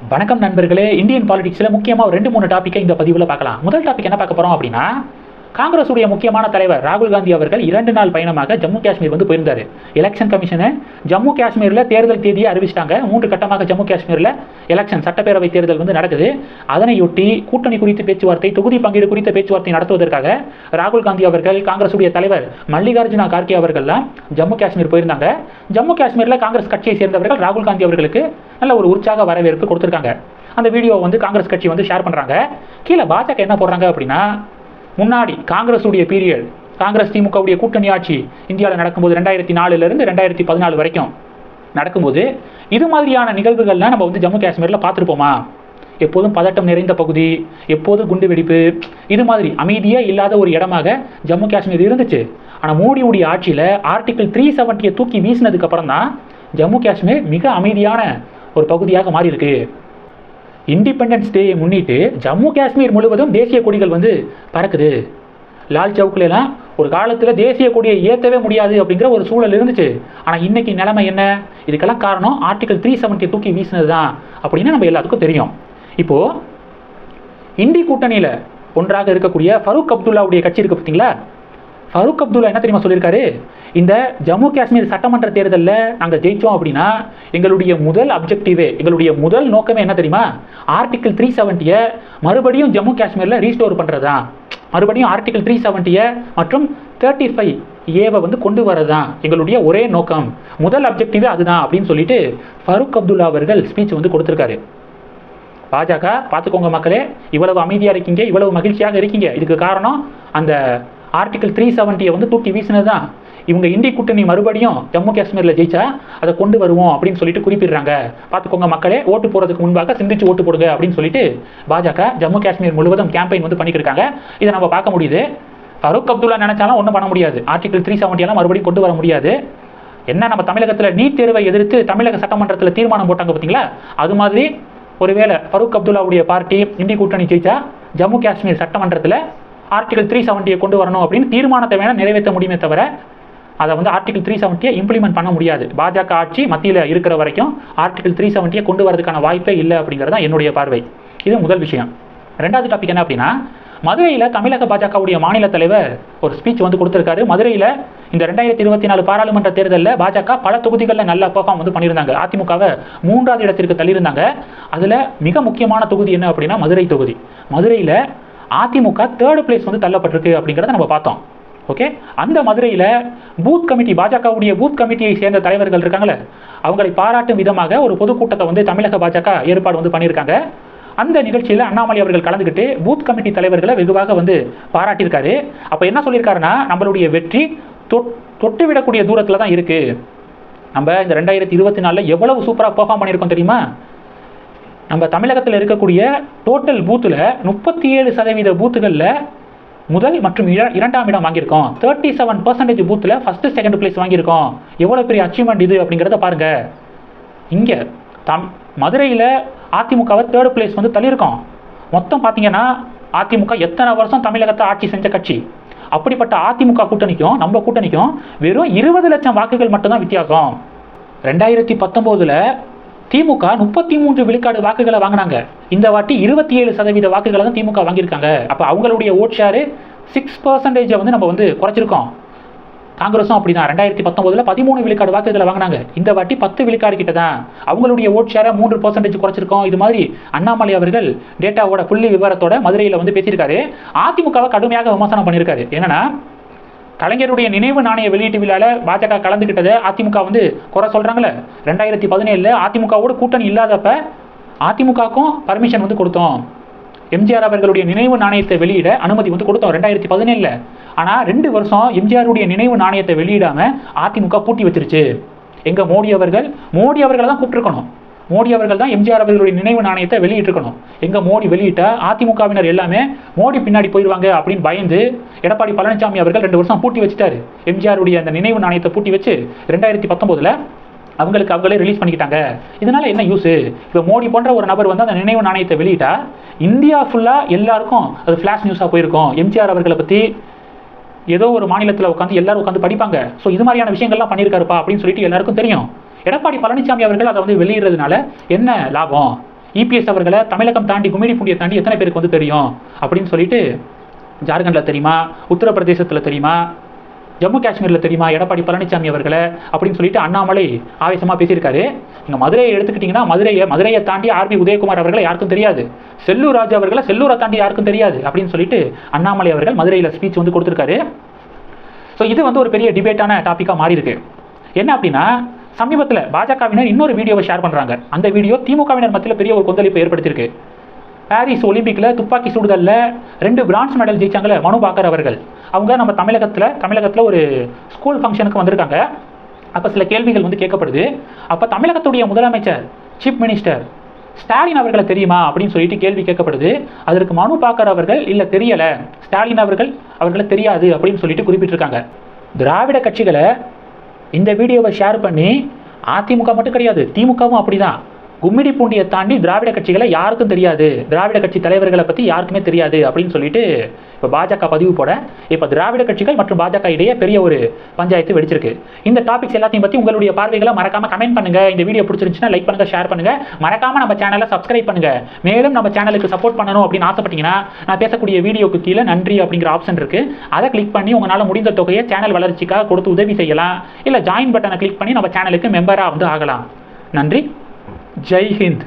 வணக்கம் நண்பர்களே இந்தியன் பாலிடிக்ஸில் முக்கியமாக ஒரு ரெண்டு மூணு டாப்பிக்கை இந்த பதிவில் பார்க்கலாம். முதல் டாபிக் என்ன பார்க்க போகிறோம் அப்படின்னா காங்கிரஸுடைய முக்கியமான தலைவர் ராகுல் காந்தி அவர்கள் இரண்டு நாள் பயணமாக ஜம்மு காஷ்மீர் வந்து போயிருந்தார். எலெக்ஷன் கமிஷனு ஜம்மு காஷ்மீரில் தேர்தல் தேதியை அறிவிச்சிட்டாங்க. மூன்று கட்டமாக ஜம்மு காஷ்மீரில் எலெக்ஷன் சட்டப்பேரவை தேர்தல் வந்து நடக்குது. அதனையொட்டி கூட்டணி குறித்து பேச்சுவார்த்தை தொகுதி பங்கீடு குறித்த பேச்சுவார்த்தை நடத்துவதற்காக ராகுல் காந்தி அவர்கள் காங்கிரஸுடைய தலைவர் மல்லிகார்ஜுனா கார்கே அவர்கள்லாம் ஜம்மு காஷ்மீர் போயிருந்தாங்க. ஜம்மு காஷ்மீரில் காங்கிரஸ் கட்சியை சேர்ந்தவர்கள் ராகுல் காந்தி அவர்களுக்கு நல்ல ஒரு உற்சாக வரவேற்பு கொடுத்துருக்காங்க. அந்த வீடியோ வந்து காங்கிரஸ் கட்சி வந்து ஷேர் பண்ணுறாங்க கீழே பாஜக என்ன போடுறாங்க அப்படின்னா முன்னாடி காங்கிரஸுடைய பீரியட் காங்கிரஸ் திமுகவுடைய கூட்டணி ஆட்சி இந்தியாவில் நடக்கும்போது ரெண்டாயிரத்தி நாலுலேருந்து ரெண்டாயிரத்தி பதினாலு வரைக்கும் நடக்கும்போது இது மாதிரியான நிகழ்வுகள்லாம் நம்ம வந்து ஜம்மு காஷ்மீரில் பார்த்துருப்போமா? எப்போதும் பதட்டம் நிறைந்த பகுதி எப்போதும் குண்டு வெடிப்பு இது மாதிரி அமைதியே இல்லாத ஒரு இடமாக ஜம்மு காஷ்மீர் இருந்துச்சு. ஆனால் மோடியுடைய ஆட்சியில் ஆர்டிகிள் த்ரீ செவன்ட்டியை தூக்கி வீசினதுக்கப்புறம் தான் ஜம்மு காஷ்மீர் மிக அமைதியான ஒரு பகுதியாக மாறியிருக்கு. இண்டிபெண்டன்ஸ் டேயை முன்னிட்டு ஜம்மு காஷ்மீர் முழுவதும் தேசிய கொடிகள் வந்து பறக்குது. லால் சவுக்லாம் ஒரு காலத்தில் தேசிய கொடியை ஏற்றவே முடியாது அப்படிங்கிற ஒரு சூழல் இருந்துச்சு. ஆனால் இன்னைக்கு நிலைமை என்ன? இதுக்கெல்லாம் காரணம் ஆர்டிகல் த்ரீ செவன்ட்டி தூக்கி வீசினது தான் அப்படின்னு நம்ம எல்லாத்துக்கும் தெரியும். இப்போது இந்தி கூட்டணியில் ஒன்றாக இருக்கக்கூடிய ஃபரூக் அப்துல்லாவுடைய கட்சி இருக்குது பார்த்தீங்களா? ஃபரூக் அப்துல்லா என்ன தெரியுமா சொல்லியிருக்காரு? இந்த ஜம்மு காஷ்மீர் சட்டமன்ற தேர்தலில் நாங்கள் ஜெயித்தோம் அப்படின்னா எங்களுடைய முதல் அப்ஜெக்டிவே எங்களுடைய முதல் நோக்கமே என்ன தெரியுமா? ஆர்டிகிள் த்ரீ செவன்ட்டியை மறுபடியும் ஜம்மு காஷ்மீரில் ரீஸ்டோர் பண்ணுறது தான் மறுபடியும் ஆர்டிகிள் த்ரீ செவன்ட்டியை மற்றும் தேர்ட்டி ஃபைவ் ஏவை வந்து கொண்டு வரது? தான் எங்களுடைய ஒரே நோக்கம். முதல் அப்ஜெக்டிவே அதுதான் அப்படின்னு சொல்லிட்டு ஃபரூக் அப்துல்லா அவர்கள் ஸ்பீச் வந்து கொடுத்துருக்காரு. பாஜக பார்த்துக்கோங்க மக்களே இவ்வளவு அமைதியாக இருக்கீங்க இவ்வளவு மகிழ்ச்சியாக இருக்கீங்க. இதுக்கு காரணம் அந்த ஆர்டிகல் த்ரீ செவன்ட்டியை வந்து தூக்கி வீசினது தான் இவங்க இந்தி கூட்டணி மறுபடியும் ஜம்மு காஷ்மீரில் ஜெயிச்சா அதை கொண்டு வருவோம் அப்படின்னு சொல்லிட்டு குறிப்பிடுறாங்க. பார்த்துக்கோங்க மக்களே ஓட்டு போகிறதுக்கு முன்பாக சிந்திச்சு ஓட்டு போடுங்க அப்படின்னு சொல்லிட்டு பாஜக ஜம்மு காஷ்மீர் முழுவதும் கேம்பெயின் வந்து பண்ணிட்டு இருக்காங்க இதை நம்ம பார்க்க முடியுது. ஃபருக் அப்துல்லா நினைச்சாலும் ஒன்றும் பண்ண முடியாது. ஆர்டிகல் த்ரீ செவன்ட்டியெல்லாம் மறுபடியும் கொண்டு வர முடியாது. என்ன நம்ம தமிழகத்தில் நீட் தேர்வை எதிர்த்து தமிழக சட்டமன்றத்தில் தீர்மானம் போட்டாங்க பார்த்தீங்களா? அது மாதிரி ஒருவேளை ஃபருக் அப்துல்லாவுடைய பார்ட்டி இந்தி கூட்டணி ஜெயிச்சா ஜம்மு காஷ்மீர் சட்டமன்றத்தில் ஆர்டிகல் த்ரீ செவன்ட்டியை கொண்டு வரணும் அப்படின்னு தீர்மானத்தை வேணால் நிறைவேற்ற முடியுமே தவிர அதை வந்து ஆர்டிகல் த்ரீ செவன்ட்டியை இம்ப்ளிமெண்ட் பண்ண முடியாது. பாஜக ஆட்சி மத்தியில் இருக்கிற வரைக்கும் ஆர்டிகல் த்ரீ செவன்ட்டியை கொண்டு வரதுக்கான வாய்ப்பே இல்லை அப்படிங்கிறது தான் என்னுடைய பார்வை. இது முதல் விஷயம். ரெண்டாவது டாபிக் என்ன அப்படின்னா மதுரையில் தமிழக பாஜகவுடைய மாநில தலைவர் ஒரு ஸ்பீச் வந்து கொடுத்துருக்காரு. மதுரையில் இந்த ரெண்டாயிரத்தி இருபத்தி நாலு பாராளுமன்ற தேர்தலில் பாஜக பல தொகுதிகளில் நல்ல பெர்ஃபார்ம் வந்து பண்ணியிருந்தாங்க. அதிமுகவை மூன்றாவது இடத்திற்கு தள்ளியிருந்தாங்க. அதில் மிக முக்கியமான தொகுதி என்ன அப்படின்னா மதுரை தொகுதி. மதுரையில் அதிமுக தேர்ட் பிளேஸ் வந்து தள்ளப்பட்டிருக்கு அப்படிங்கிறத நம்ம பார்த்தோம். ஓகே அந்த மதுரையில் பூத் கமிட்டி பாஜகவுடைய பூத் கமிட்டியை சேர்ந்த தலைவர்கள் இருக்காங்களே அவங்களை பாராட்டும் விதமாக ஒரு பொதுக்கூட்டத்தை வந்து தமிழக பாஜக ஏற்பாடு வந்து பண்ணியிருக்காங்க. அந்த நிகழ்ச்சியில் அண்ணாமலை அவர்கள் கலந்துக்கிட்டு பூத் கமிட்டி தலைவர்களை வெகுவாக வந்து பாராட்டியிருக்காரு. அப்போ என்ன சொல்லியிருக்காருன்னா நம்மளுடைய வெற்றி தொட் தொட்டு விடக்கூடிய தூரத்தில் தான் இருக்குது நம்ம இந்த ரெண்டாயிரத்தி இருபத்தி நாலில் எவ்வளவு சூப்பராக பெர்ஃபார்ம் பண்ணியிருக்கோம் தெரியுமா? நம்ம தமிழகத்தில் இருக்கக்கூடிய டோட்டல் பூத்தில் முப்பத்தி ஏழு சதவீத பூத்துகளில் முதல் மற்றும் இரண்டாம் இடம் வாங்கியிருக்கோம். தேர்ட்டி செவன் பர்சன்டேஜ் பூத்தில் ஃபஸ்ட்டு செகண்ட் பிளேஸ் வாங்கியிருக்கோம். எவ்வளோ பெரிய அச்சீவ்மெண்ட் இது அப்படிங்கிறத பாருங்கள் இங்கே தம் மதுரையில் அதிமுகவை தேர்ட் பிளேஸ் வந்து தள்ளியிருக்கோம். மொத்தம் பார்த்தீங்கன்னா அதிமுக எத்தனை வருஷம் தமிழகத்தை ஆட்சி செஞ்ச கட்சி? அப்படிப்பட்ட அதிமுக கூட்டணிக்கும் நம்ம கூட்டணிக்கும் வெறும் இருபது லட்சம் வாக்குகள் மட்டும்தான் வித்தியாசம். ரெண்டாயிரத்தி பத்தொம்போதில் திமுக முப்பத்தி மூன்று விழுக்காடு வாக்குகளை வாங்கினாங்க. இந்த வாட்டி இருபத்தி ஏழு சதவீத வாக்குகளை தான் திமுக வாங்கியிருக்காங்க. அப்போ அவங்களுடைய ஓட் ஷேரு சிக்ஸ் பர்சன்டேஜை வந்து நம்ம வந்து குறைச்சிருக்கோம். காங்கிரஸும் அப்படிதான். ரெண்டாயிரத்தி பத்தொன்பதுல பதிமூணு விழுக்காடு வாக்குகளை வாங்கினாங்க. இந்த வாட்டி பத்து விழுக்காடு கிட்ட தான். அவங்களுடைய ஓட் ஷேரை மூன்று பர்சன்டேஜ் குறைச்சிருக்கோம். இது மாதிரி அண்ணாமலை அவர்கள் டேட்டாவோட புள்ளி விவரத்தோட மதுரையில் வந்து பேசியிருக்காரு. அதிமுகவை கடுமையாக விமர்சனம் பண்ணியிருக்காரு. என்னன்னா கலைஞருடைய நினைவு நாணய வெளியீட்டு விழால பாஜக கலந்துக்கிட்டதை அதிமுக வந்து குறை சொல்றாங்களே ரெண்டாயிரத்தி பதினேழுல அதிமுகவோட கூட்டணி இல்லாதப்ப அதிமுகவுக்கும் பர்மிஷன் வந்து கொடுத்தோம். எம்ஜிஆர் அவர்களுடைய நினைவு நாணயத்தை வெளியிட அனுமதி வந்து கொடுத்தோம் ரெண்டாயிரத்தி பதினேழுல. ஆனால் ரெண்டு வருஷம் எம்ஜிஆருடைய நினைவு நாணயத்தை வெளியிடாமல் அதிமுக பூட்டி வச்சிருச்சு. எங்கள் மோடி அவர்கள் மோடி அவர்களை தான் கூப்பிட்டுருக்கணும். மோடி அவர்கள் தான் எம்ஜிஆர் அவர்களுடைய நினைவு நாணயத்தை வெளியிட்டிருக்கணும். எங்கே மோடி வெளியிட்டா அதிமுகவினர் எல்லாமே மோடி பின்னாடி போயிடுவாங்க அப்படின்னு பயந்து எடப்பாடி பழனிசாமி அவர்கள் ரெண்டு வருஷம் பூட்டி வச்சுட்டாரு. எம்ஜிஆருடைய அந்த நினைவு நாணயத்தை பூட்டி வச்சு ரெண்டாயிரத்தி பத்தொம்போதில் அவங்களுக்கு அவங்களே ரிலீஸ் பண்ணிக்கிட்டாங்க. இதனால் என்ன யூஸு இப்போ மோடி போன்ற ஒரு நபர் வந்து அந்த நினைவு நாணயத்தை வெளியிட்டா இந்தியா ஃபுல்லாக எல்லாருக்கும் அது ஃப்ளாஷ் நியூஸாக போயிருக்கும். எம்ஜிஆர் அவர்களை பற்றி ஏதோ ஒரு மாநிலத்தில் உட்காந்து எல்லாரும் உட்காந்து படிப்பாங்க. ஸோ இது மாதிரியான விஷயங்கள்லாம் பண்ணியிருக்காருப்பா அப்படின்னு சொல்லிட்டு எல்லாருக்கும் தெரியும். எடப்பாடி பழனிசாமி அவர்கள் அதை வந்து வெளியிடுறதுனால என்ன லாபம்? இபிஎஸ் அவர்களை தமிழகம் தாண்டி கும்மிடிப்பூண்டியை தாண்டி எத்தனை பேருக்கு வந்து தெரியும்? அப்படின்னு சொல்லிட்டு ஜார்க்கண்டில் தெரியுமா? உத்தரப்பிரதேசத்தில் தெரியுமா? ஜம்மு காஷ்மீரில் தெரியுமா? எடப்பாடி பழனிசாமி அவர்களை? அப்படின்னு சொல்லிட்டு அண்ணாமலை ஆவேசமாக பேசியிருக்காரு. நீங்கள் மதுரையை எடுத்துக்கிட்டிங்கன்னா மதுரையை மதுரையை தாண்டி ஆர்பி உதயகுமார் அவர்களை யாருக்கும் தெரியாது. செல்லூர் ராஜு அவர்களை செல்லூரை தாண்டி யாருக்கும் தெரியாது அப்படின்னு சொல்லிட்டு அண்ணாமலை அவர்கள் மதுரையில் ஸ்பீச் வந்து கொடுத்துருக்காரு. ஸோ இது வந்து ஒரு பெரிய டிபேட்டான டாப்பிக்காக மாறி இருக்கு என்ன அப்படின்னா சமீபத்தில் பாஜகவினர் இன்னொரு வீடியோவை ஷேர் பண்ணுறாங்க அந்த வீடியோ திமுகவினர் மத்தியில் பெரிய ஒரு கொந்தளிப்பை ஏற்படுத்தியிருக்கு. பாரிஸ் ஒலிம்பிக்கில் துப்பாக்கி சுடுதலில் ரெண்டு பிரான்ஸ் மெடல் ஜெயிச்சாங்கல்ல மனு பாக்கர் அவர்கள். அவங்க நம்ம தமிழகத்தில் தமிழகத்தில் ஒரு ஸ்கூல் ஃபங்க்ஷனுக்கு வந்திருக்காங்க. அப்போ சில கேள்விகள் வந்து கேட்கப்படுது. அப்போ தமிழகத்துடைய முதலமைச்சர் சீஃப் மினிஸ்டர் ஸ்டாலின் அவர்களை தெரியுமா அப்படின்னு சொல்லிட்டு கேள்வி கேட்கப்படுது. அதற்கு மனு பாக்கர் அவர்கள் இல்லை தெரியலை. ஸ்டாலின் அவர்கள் அவர்களை தெரியாது அப்படின்னு சொல்லிட்டு குறிப்பிட்டிருக்காங்க. திராவிட கட்சிகளை இந்த வீடியோவை ஷேர் பண்ணி அதிமுக மட்டும் கிடையாது திமுகவும் அப்படிதான். கும்மிடி பூண்டியை தாண்டி திராவிட கட்சிகளை யாருக்கும் தெரியாது. திராவிட கட்சி தலைவர்களை பற்றி யாருக்குமே தெரியாது அப்படின்னு சொல்லிட்டு இப்போ பாஜக பதிவு போட இப்போ திராவிட கட்சிகள் மற்றும் பாஜக இடையே பெரிய ஒரு பஞ்சாயத்து வெடிச்சிருக்கு. இந்த டாபிக்ஸ் எல்லாத்தையும் பற்றி உங்களுடைய பார்வைகளை மறக்காம கமெண்ட் பண்ணுங்க. இந்த வீடியோ பிடிச்சிருந்துச்சுன்னா லைக் பண்ணுங்க ஷேர் பண்ணுங்க. மறக்காம நம்ம சேனலை சப்ஸ்கிரைப் பண்ணுங்க. மேலும் நம்ம சேனலுக்கு சப்போர்ட் பண்ணணும் அப்படின்னு ஆசைப்பட்டீங்கன்னா நான் பேசக்கூடிய வீடியோக்கு கீழே நன்றி அப்படிங்கிற ஆப்ஷன் இருக்கு. அதை கிளிக் பண்ணி உங்களால் முடிந்த தொகையை சேனல் வளர்ச்சிக்காக கொடுத்து உதவி செய்யலாம். இல்லை ஜாயின் பட்டனை கிளிக் பண்ணி நம்ம சேனலுக்கு மெம்பராக வந்து ஆகலாம். நன்றி. ಜೈ ಹಿಂದ್